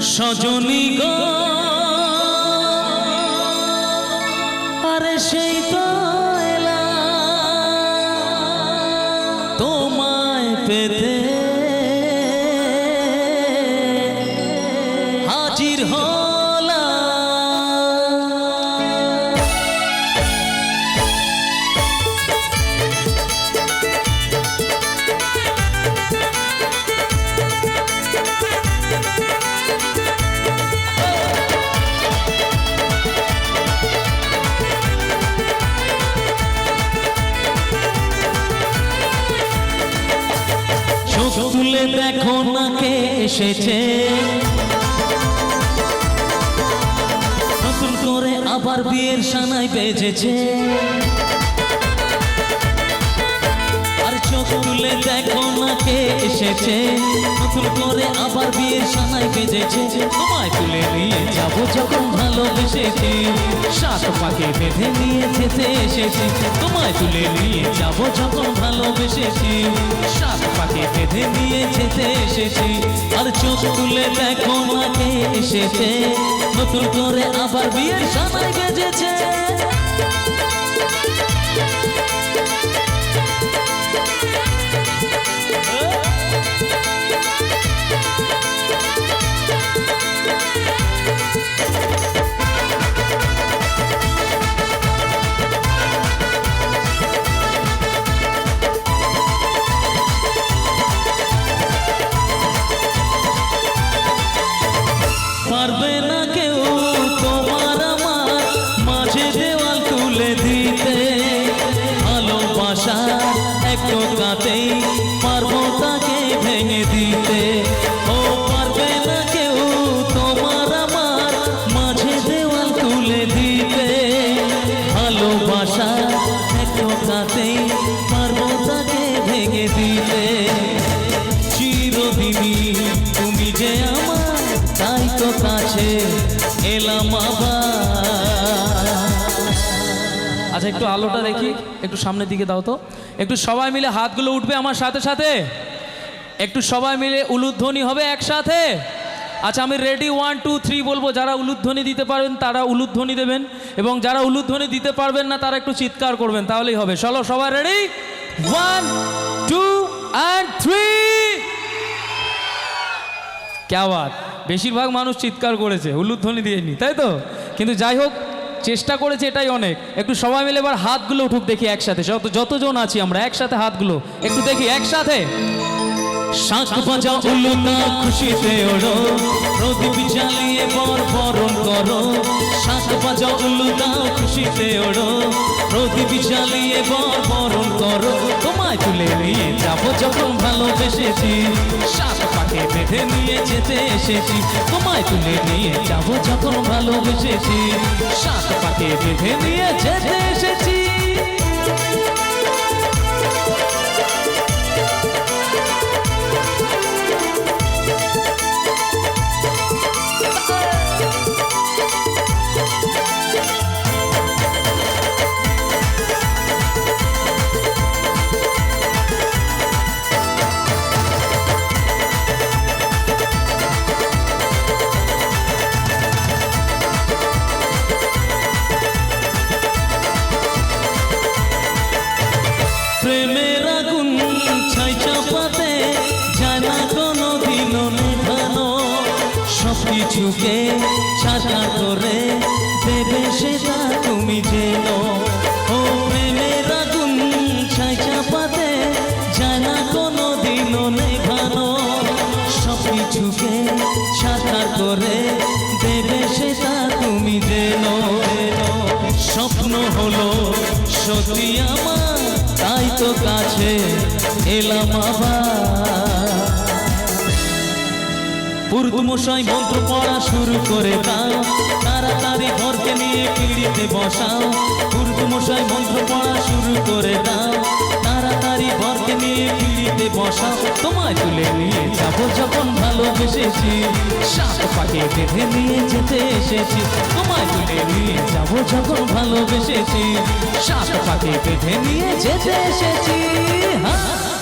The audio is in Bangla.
সজনী গো। আরে সেই তো তোমায় পেতে চোখ তুলে দেখো না কে এসেছে। নতুন করে আবার বিয়ের সানাই বেজেছে। আর তুলে দেখো না কে এসেছে। নতুন করে আবার বিয়ের সানাই বেজেছে। তোমায় তুলে নিয়ে যাব যখন ভালোবেসেছি। পাকে বেঁধে নিয়ে যেতে এসেছি। তোমায় তুলে নিয়ে যাব যখন ভালোবেসেছি। সাত পাকে বেঁধে নিয়ে যেতে এসেছি। আর চোখ তুলে দেখো মাকে এসেছে। নতুন করে আবার বিয়ের সবাই বেজেছে আচ্ছা একটু আলোটা দেখি একটু সামনের দিকে দাও তো। একটু সবাই মিলে হাতগুলো উঠবে আমার সাথে সাথে। একটু সবাই মিলে উলুধ্বনি হবে একসাথে। আচ্ছা আমি রেডি ওয়ান টু থ্রি বলব যারা উলুধ্বনি দিতে পারবেন তারা উলুধ্বনি দেবেন এবং যারা উলুধ্বনি দিতে পারবেন না তারা একটু চিৎকার করবেন তাহলেই হবে। চলো সবাই ready one two and three ক্যাওয়াত বেশিরভাগ মানুষ চিৎকার করেছে উলুধ্বনি দিয়েনি তাই তো? কিন্তু যাই হোক চেষ্টা করেছে এটাই অনেক। একটু সবাই মিলে এবার হাতগুলো উঠুক দেখি একসাথে। যত যতজন আছি আমরা, একসাথে হাতগুলো একটু দেখি, একসাথে। শাঁখ বাজা উলুদা খুশিতে ওড়ো। প্রদীপ জ্বালিয়ে বর বরণ করো। শাঁখ বাজা উলুদা খুশিতে ওড়ো। প্রদীপ জ্বালিয়ে বর বরণ করো। তোমায় তুলে নিয়ে যাব যখন ভালোবেসেছি। শাঁখ পাখে বেঁধে নিয়ে যেতে এসেছি। তোমায় তুলে নিয়ে যাব যখন ভালোবেসেছি। শাঁখ পাখে বেঁধে নিয়ে যেতে এসেছি। সব কিছুকে ছাটা করে দেবে সেটা তুমি যেন ও প্রেমের আগুন ছাই চাপাতে যায় না কোনো দিনও নেভানো। সব কিছুকে করে দেবে সেটা তুমি যেন স্বপ্ন হলো সত্যি আমার, তাই তো কাছে এলাম আবার। পূর্বমশাই মন্ত্র পড়া শুরু করে দাও। তাড়াতাড়ি ঘরকে নিয়ে পিড়িতে বসাও। পূর্বমশাই মন্ত্র পড়া শুরু করে দাও। তাড়াতাড়ি ঘরকে নিয়ে পিড়িতে বসাও। তোমায় তুলে নিয়ে যাব যখন ভালোবেসেছি। সাত পাকে বেঁধে নিয়ে যেতে এসেছি। তোমায় তুলে নিয়ে যাব যখন ভালোবেসেছি। সাত পাকে বেঁধে নিয়ে যেতে এসেছি। হ্যাঁ